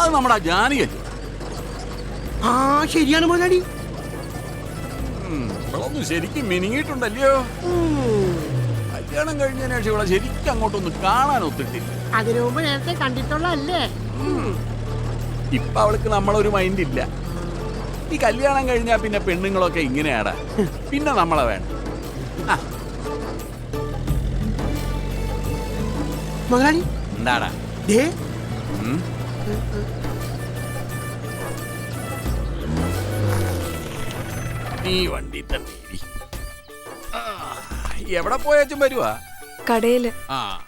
അത് നമ്മുടെ ആ ജാനിയല്ലേ ആ ശരിയാണ് മുതലാളി. ഇവളൊന്നും ശരിക്കും മിനിങ്ങിയിട്ടുണ്ടല്ലയോ? കല്യാണം കഴിഞ്ഞതിന് ശേഷം ഇവളെ ശരിക്കും അങ്ങോട്ടൊന്ന് കാണാൻ ഒത്തിട്ടില്ല. അതിനു മുമ്പ് നേരത്തെ കണ്ടിട്ടുള്ളല്ലേ ഇപ്പൊ അവൾക്ക് നമ്മളൊരു മൈൻഡ് ഇല്ല. ഈ കല്യാണം കഴിഞ്ഞാ പിന്നെ പെണ്ണുങ്ങളൊക്കെ ഇങ്ങനെയാടാ. പിന്നെ നമ്മളെ വേണം മുതലാളി. എന്താടാ? ഈ വണ്ടി തന്നെ. ഇരി. ആ, എവിടെ പോയാച്ചും വരുവാ? കടയിൽ. ആ.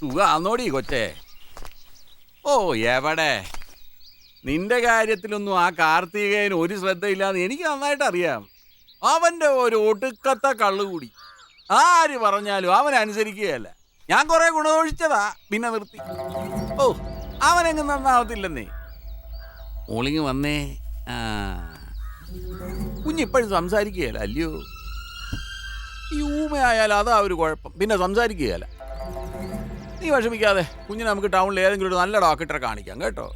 സുഖാന്നോടി കൊച്ചേ. ഓ എവിടെ? നിന്റെ കാര്യത്തിലൊന്നും ആ കാർത്തികേയന് ഒരു ശ്രദ്ധയില്ലാന്ന് എനിക്ക് നന്നായിട്ട് അറിയാം. അവന്റെ ഒരു ഒടുക്കത്തെ കള്ളുകൂടി ആര് പറഞ്ഞാലും അവൻ അനുസരിക്കുകയല്ല. ഞാൻ കുറെ ഗുണദോഷിച്ചതാ പിന്നെ നിർത്തി. ഓ അവനെങ്ങും നന്നാവത്തില്ലെന്നേ ഓളിങ് വന്നേ. ആ. കുഞ്ഞിപ്പോഴും സംസാരിക്കുകയല്ല അല്ലയോ? ഈ ഊമയായാലും അതാ ഒരു കുഴപ്പം. പിന്നെ സംസാരിക്കുകയല്ല. നീ വിഷമിക്കാതെ കുഞ്ഞിനെ നമുക്ക് ടൗണിൽ ഏതെങ്കിലും ഒരു നല്ല ഡോക്ടറെ കാണിക്കാം കേട്ടോ.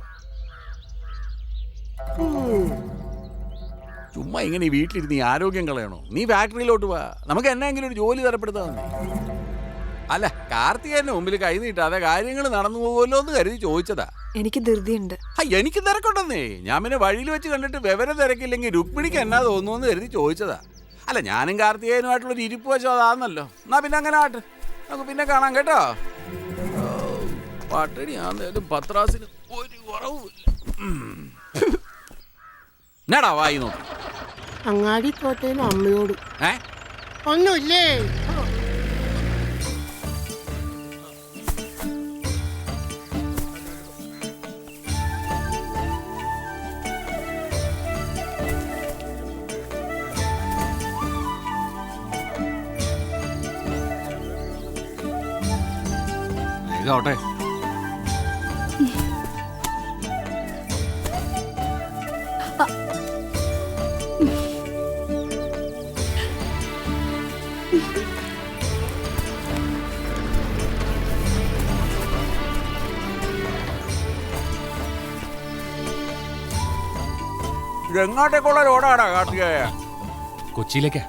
ചുമ്മാ ഇങ്ങനെ ഈ വീട്ടിലിരുന്ന് ആരോഗ്യം കളയണോ? നീ ഫാക്ടറിയിലോട്ട് വാ. നമുക്ക് എന്നെങ്കിലും ഒരു ജോലി തരപ്പെടുത്താന്നേ അല്ല കാർത്തികേയന്റെ മുമ്പിൽ കൈ നീട്ടാതെ കാര്യങ്ങൾ നടന്നു പോകുമല്ലോ എന്ന് കരുതി ചോദിച്ചതാ. എനിക്ക് ധൃതിയുണ്ട്. ആ എനിക്ക് തിരക്കുണ്ടെന്നേ. ഞാൻ പിന്നെ വഴിയിൽ വെച്ച് കണ്ടിട്ട് വിവരം തിരക്കില്ലെങ്കിൽ രുക്മിണിക്ക് എന്നാ തോന്നുന്നു കരുതി ചോദിച്ചതാ. അല്ല ഞാനും കാർത്തികേയനുമായിട്ടുള്ള ഒരു ഇരിപ്പ് വശം അതാന്നല്ലോ. എന്നാ പിന്നെ അങ്ങനെ ആട്ട്. നമുക്ക് പിന്നെ കാണാം കേട്ടോ. പട്ടിണി ആന്നേലും പത്രാസിന് ഒരു കുറവുമില്ല. ഉം. എന്നാടാ വായി നോക്കി. അങ്ങാടി തോറ്റേനും അമ്മയോട്. ഏ? ഒന്നുമില്ലേ? വേഗാവട്ടെ ഇതെങ്ങോട്ടേക്കുള്ള റോഡാടാ കാർത്തികേയ കൊച്ചിയിലേക്കാ.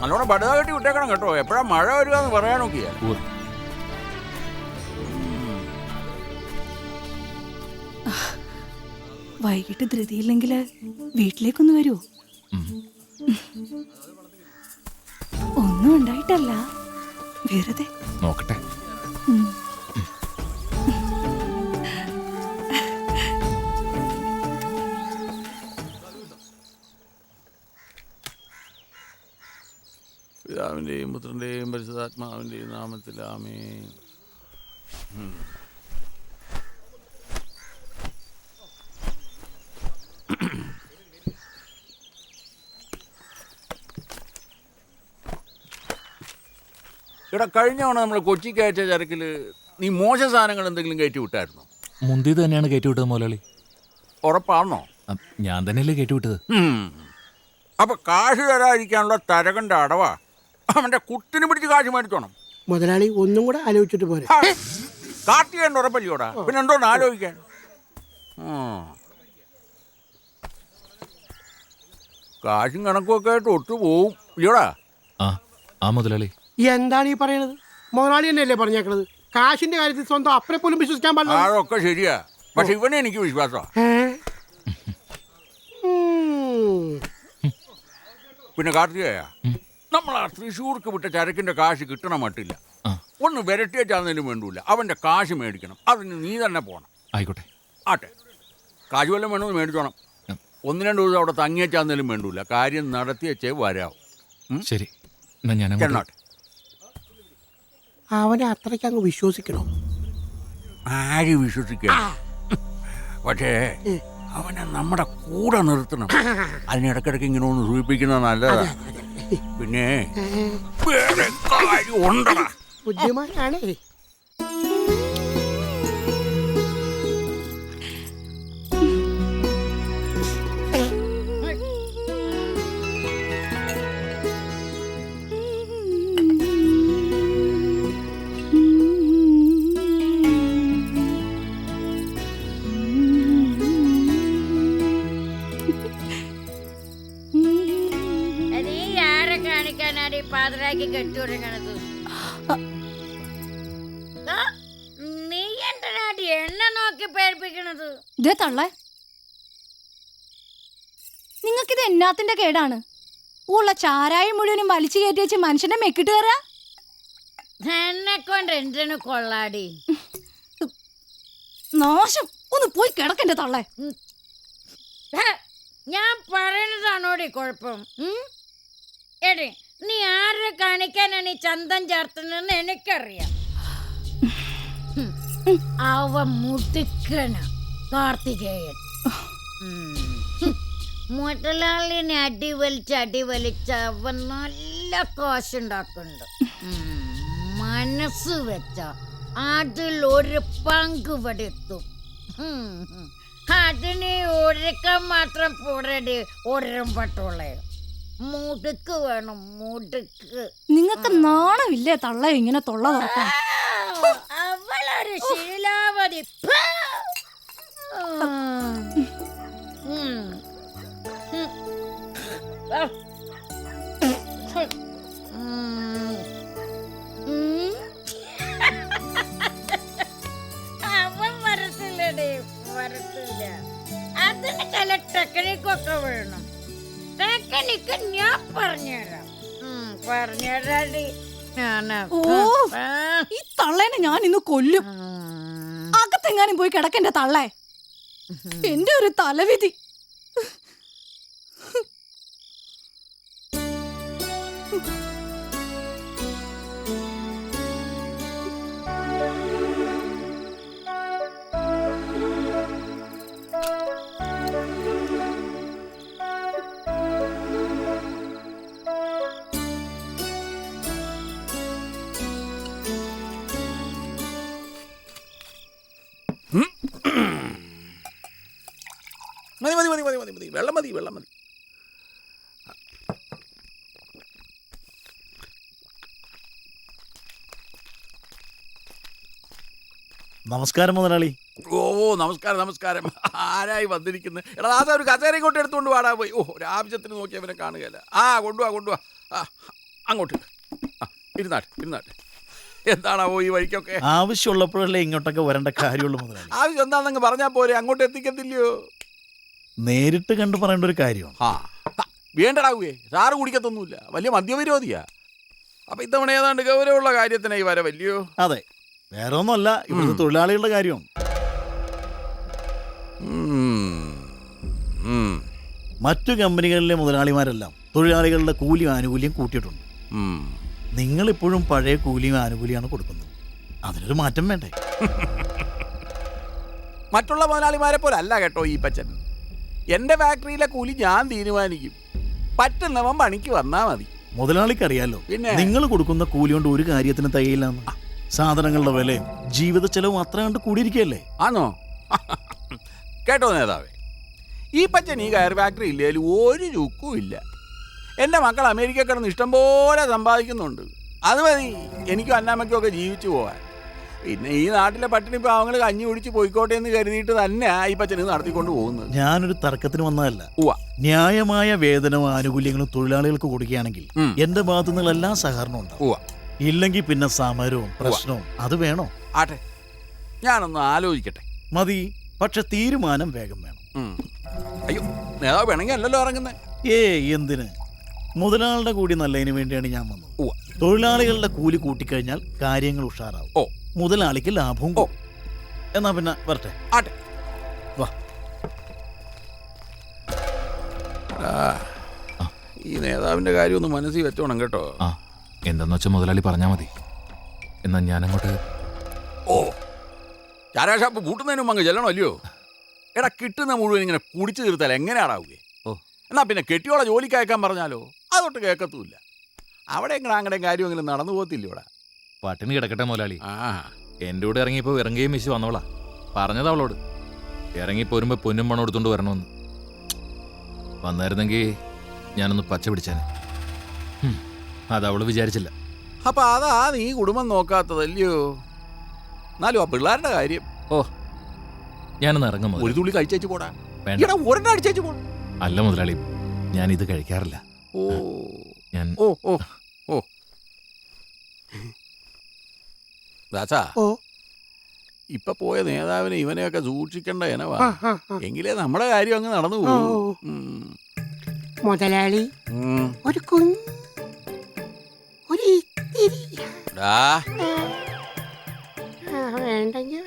നല്ലോണം ബടുത കെട്ടി വിട്ടേക്കണം കേട്ടോ. എപ്പോഴാ മഴ വരിക എന്ന് പറയാൻ നോക്കിയാ വൈകിട്ട് ധൃതിയില്ലെങ്കിൽ വീട്ടിലേക്കൊന്ന് വരുമോ ഒന്നും ഉണ്ടായിട്ടല്ല. വെറുതെ. നോക്കട്ടെ. പിതാവിന്റെയും പുത്രന്റെയും പരിശുദ്ധാത്മാവിന്റെയും നാമത്തിൽ ആമേ ഇവിടെ കഴിഞ്ഞ തവണ നമ്മൾ കൊച്ചി കയറ്റ ചരക്കിൽ നീ മോശ സാധനങ്ങൾ എന്തെങ്കിലും കയറ്റി വിട്ടായിരുന്നോ? മുന്തി തന്നെയാണ് കയറ്റി വിട്ടത് മുതലാളി. ഉറപ്പാണോ? അ, ഞാൻ തന്നെയല്ലേ കയറ്റിവിട്ടത് ഉം. അപ്പൊ കാശ് തരാതിരിക്കാനുള്ള തരകന്റെ അടവാ. അവന്റെ കുത്തിന് പിടിച്ച് കാശ് മേടിച്ചോണം. മുതലാളി ഒന്നും കൂടെ ആലോചിച്ചിട്ട് പോരെ. കാർത്തികേണ്ട ഉറപ്പല്ലോടാ. പിന്നെ എന്തോന്ന് ആലോചിക്കാൻ? ഉം. കാശും കണക്കും ഒക്കെ ആയിട്ട് ഒത്തു പോവും ഇല്ലയോടാ? ആ ആ മുതലാളി. എന്താണ് ഈ പറയണത്? മുതലാളി തന്നെയല്ലേ പറഞ്ഞേക്കണത്? കാശിന്റെ കാര്യത്തിൽ സ്വന്തം അപ്പനെ പോലും വിശ്വസിക്കാൻ പാടില്ല. ശരിയാ. പക്ഷെ ഇവനെ എനിക്ക് വിശ്വാസം. ഏ? ഉം. പിന്നെ കാർത്തികയ? നമ്മൾ ആ തൃശ്ശൂർക്ക് വിട്ട ചരക്കിന്റെ കാശ് കിട്ടണ മട്ടില്ല. ആ. ഒന്ന് വിരട്ടിയേച്ചാന്നേലും വേണ്ടൂല. അവന്റെ കാശ് മേടിക്കണം. അതിന് നീ തന്നെ പോണം. ആയിക്കോട്ടെ. ആട്ടെ. കാശ് വല്ലതും വേണമെന്ന് മേടിച്ചോണം. ഒന്ന് രണ്ട് ദിവസം അവിടെ തങ്ങിയേച്ചാന്നേലും വേണ്ടൂല. കാര്യം നടത്തിയച്ചേ വരാവും. ശരി. എന്നാ ഞാൻ അങ്ങോട്ട് ചെന്നോട്ടെ. അവനെ അത്രയ്ക്ക് അങ്ങ് വിശ്വസിക്കണോ? ആര് വിശ്വസിക്കുക പക്ഷേ അവനെ നമ്മുടെ കൂടെ നിർത്തണം. അതിനിടക്കിടക്ക് ഇങ്ങനെ ഒന്ന് സൂചിപ്പിക്കുന്ന നല്ലതാ. പിന്നെ വേറെ കാര്യം ഉണ്ടടാ. ബുദ്ധിമാനാണേ. നീ എന്തിനാടി എന്നെ നോക്കി പേടിപ്പിക്കണത്. ഇതേ തള്ളേ. നിങ്ങൾക്കിത് എന്നാത്തിന്റെ കേടാണ്? ഉള്ള ചാരായം മുഴുവനും വലിച്ചു കയറ്റി വെച്ച് മനുഷ്യനെ മെക്കിട്ട് കയറാ? എന്നെ കൊണ്ട് എന്തിനു കൊള്ളാടി? നാശം. ഒന്ന് പോയി കിടക്കണ്ടേ തള്ളേ. ഞാൻ പറയുന്നതാണോടി കുഴപ്പം? എടി നീ ആരെ കാണിക്കാനാണ് ഈ ചന്തം ചേർത്തുന്നതെന്ന് എനിക്കറിയാം. അവ മുതുക്കണ കാർത്തികേയൻ. മുതലാളിനെ അടിവലിച്ച് അടിവലിച്ച് അവൻ നല്ല കാശുണ്ടാക്കുന്നുണ്ട്. മനസ്സ് വെച്ച അതിൽ ഒരു പങ്ക് ഇവിടെ ഉം. അതിന് ഒരുക്കം മാത്രം പോരടി ഒരം മുടുക്ക് വേണം മുടുക്ക്. നിങ്ങൾക്ക് നാണമില്ലേ തള്ള ഇങ്ങനെ തൊള്ള തുറക്കാൻ? അവളൊരു ശീലാവതി. അവൻ വരത്തില്ലടേ വരത്തില്ല. അതിന് ചില ടെക്നിക്കൊക്കെ വേണം. ടെക്നിക്ക് ഞാൻ പറഞ്ഞുതരാം. പറഞ്ഞുതരാടി. ഓ. ഈ തള്ളേനെ ഞാൻ ഇന്ന് കൊല്ലും. അകത്തെങ്ങാനും പോയി കിടക്കെന്റെ തള്ളേ. എന്റെ ഒരു തലവിധി. Thank മതി മതി മതി മതി. വെള്ളം മതി വെള്ളം മതി. നമസ്കാരം മുതലാളി. ഓ നമസ്കാരം നമസ്കാരം. ആരായി വന്നിരിക്കുന്നത് എടാ അതാ ഒരു കസേര ഇങ്ങോട്ട് എടുത്തുകൊണ്ട് വാടാ പോയി. ഓ ഒരു ആവശ്യത്തിന് നോക്കി അവനെ കാണുകയല്ല. ആ കൊണ്ടുവാ കൊണ്ടുവാ. ആ അങ്ങോട്ട്. ആ ഇരുന്നാട്ടെ ഇരുന്നാട്ടെ. എന്താണാവോ ഈ വഴിക്കൊക്കെ? ആവശ്യമുള്ളപ്പോഴല്ലേ ഇങ്ങോട്ടൊക്കെ വരേണ്ട കാര്യമുള്ളൂ മുതലാളി. ആവശ്യം എന്താണെന്ന് പറഞ്ഞാൽ പോരെ. അങ്ങോട്ട് എത്തിക്കത്തില്ലയോ? നേരിട്ട് കണ്ടു പറയേണ്ട ഒരു കാര്യമാണ്. ആ ആ, വേണ്ടടാവുകേ സാറ് കുടിക്കത്തൊന്നുമില്ല. വലിയ മദ്യവിരോധിയാ. അപ്പൊ ഇത്തവണ ഏതാണ്ട് ഗൗരവമുള്ള കാര്യത്തിനായി വലിയോ? അതെ വേറെ ഒന്നുമല്ല ഇവിടുത്തെ തൊഴിലാളികളുടെ കാര്യമാണ്. മറ്റു കമ്പനികളിലെ മുതലാളിമാരെല്ലാം തൊഴിലാളികളുടെ കൂലി ആനുകൂല്യം കൂട്ടിയിട്ടുണ്ട്. നിങ്ങൾ ഇപ്പോഴും പഴയ കൂലിയും ആനുകൂല്യമാണ് കൊടുക്കുന്നത്. അതിനൊരു മാറ്റം വേണ്ടേ? മറ്റുള്ള മുതലാളിമാരെ പോലെ അല്ല കേട്ടോ ഈ പച്ചൻ എന്റെ ഫാക്ടറിയിലെ കൂലി ഞാൻ തീരുമാനിക്കും. പറ്റുന്നവൻ പണിക്ക് വന്നാ മതി. മുതലാളിക്കറിയാലോ പിന്നെ? നിങ്ങൾ കൊടുക്കുന്ന കൂലി കൊണ്ട് ഒരു കാര്യത്തിന് തയ്യില്ല സാധനങ്ങളുടെ വില ജീവിത ചെലവും അത്ര കണ്ട് കൂടിയിരിക്കുകയല്ലേ? ആണോ കേട്ടോ നേതാവേ ഈ പച്ചൻ ഈ കയർ ഫാക്ടറി ഇല്ലേലും ഒരു ചുക്കും ഇല്ല. എന്റെ മക്കൾ അമേരിക്ക കിടന്ന് ഇഷ്ടംപോലെ സമ്പാദിക്കുന്നുണ്ട്. അത് മതി എനിക്കും അന്നാമ്മയ്ക്കും ഒക്കെ ജീവിച്ചു പോകാൻ പിന്നെ ഈ നാട്ടിലെ പട്ടിണി പാവങ്ങൾ കഞ്ഞി കുടിച്ച് പോയിക്കോട്ടെ എന്ന് കരുതിയിട്ട് തന്നെ ഈ പച്ചന് നടത്തിക്കൊണ്ട് പോകുന്നത്. ഞാനൊരു തർക്കത്തിന് വന്നതല്ല. ന്യായമായ വേതനവും ആനുകൂല്യങ്ങളും തൊഴിലാളികൾക്ക് കൊടുക്കുകയാണെങ്കിൽ. എന്റെ ഭാഗത്തു നിന്നുള്ള എല്ലാ സഹകരണവും ഉണ്ടാവും. ഇല്ലെങ്കിൽ പിന്നെ സമരവും പ്രശ്നവും അത് വേണോ? ആട്ടെ ഞാനൊന്ന് ആലോചിക്കട്ടെ. മതി പക്ഷെ തീരുമാനം വേഗം വേണം. അയ്യോ നേതാവ് വേണമെങ്കിൽ അല്ലല്ലോ ഇറങ്ങുന്നത് ഏ എന്തിന്? മുതലാളിയുടെ കൂടി നല്ലതിന് വേണ്ടിയാണ് ഞാൻ വന്നത്. തൊഴിലാളികളുടെ കൂലി കൂട്ടിക്കഴിഞ്ഞാൽ കാര്യങ്ങൾ ഉഷാറാവും. ഓ മുതലാളിക്ക് ലാഭവും ഓ. എന്നാ പിന്നെ വരട്ടെ. ആട്ടെ. വാ. ആ, ഈ നേതാവിന്റെ കാര്യം ഒന്ന് മനസ്സിൽ വെച്ചോണം കേട്ടോ. ആ എന്തെന്ന് വെച്ചാൽ മുതലാളി പറഞ്ഞാ മതി. എന്നാ ഞാനങ്ങോട്ട് ഓ ചാരാ ഷാപ്പ് പൂട്ടുന്നതിന് മുമ്പ് അങ്ങ് ചെല്ലണം അല്ലയോ? എടാ കിട്ടുന്ന മുഴുവൻ ഇങ്ങനെ കുടിച്ചു തീർത്താൽ എങ്ങനെയാടാവുകയെ ഓ. എന്നാ പിന്നെ കെട്ടിയോളെ ജോലിക്ക് അയക്കാൻ പറഞ്ഞാലോ? അതൊട്ട് കേൾക്കത്തുമില്ല അവിടെ എങ്ങനെ അങ്ങനെ കാര്യം എങ്കിലും നടന്നു പോകത്തില്ല ഇവിടെ പട്ടിണി കിടക്കട്ടെ മുതലാളി. ആ എന്റെ കൂടെ ഇറങ്ങിയപ്പോൾ ഇറങ്ങുകയും മിശി വന്നോളാ. പറഞ്ഞത് അവളോട്. ഇറങ്ങി പോരുമ്പോൾ പൊന്നും പണം എടുത്തോണ്ട് വരണമെന്ന്. വന്നായിരുന്നെങ്കിൽ ഞാനൊന്ന് പച്ച പിടിച്ചാനെ. അതവൾ അത് അവൾ വിചാരിച്ചില്ല. അപ്പൊ അതാ നീ കുടുംബം നോക്കാത്തതല്ലയോ? എന്നാലും ആ പിള്ളേരുടെ കാര്യം. ഓ ഞാനൊന്ന് ഇറങ്ങും ഒരു തുള്ളി കഴിച്ചേച്ച് പോടാ. എടാ ഒരെണ്ണം അടിച്ചേച്ച് പോടാ അല്ല മുതലാളി ഞാൻ ഇത് കഴിക്കാറില്ല. ഓ. ഞാൻ ഓ ഓ ഓ. ദാസാ ഓ. ഇപ്പൊ പോയ നേതാവിനെ ഇവനെയൊക്കെ സൂക്ഷിക്കണ്ട എനവാ എങ്കിലേ നമ്മുടെ കാര്യം അങ്ങ് നടന്നു പോകും മുതലാളി ഒരു കുഞ്ഞു വേണ്ടെങ്കിൽ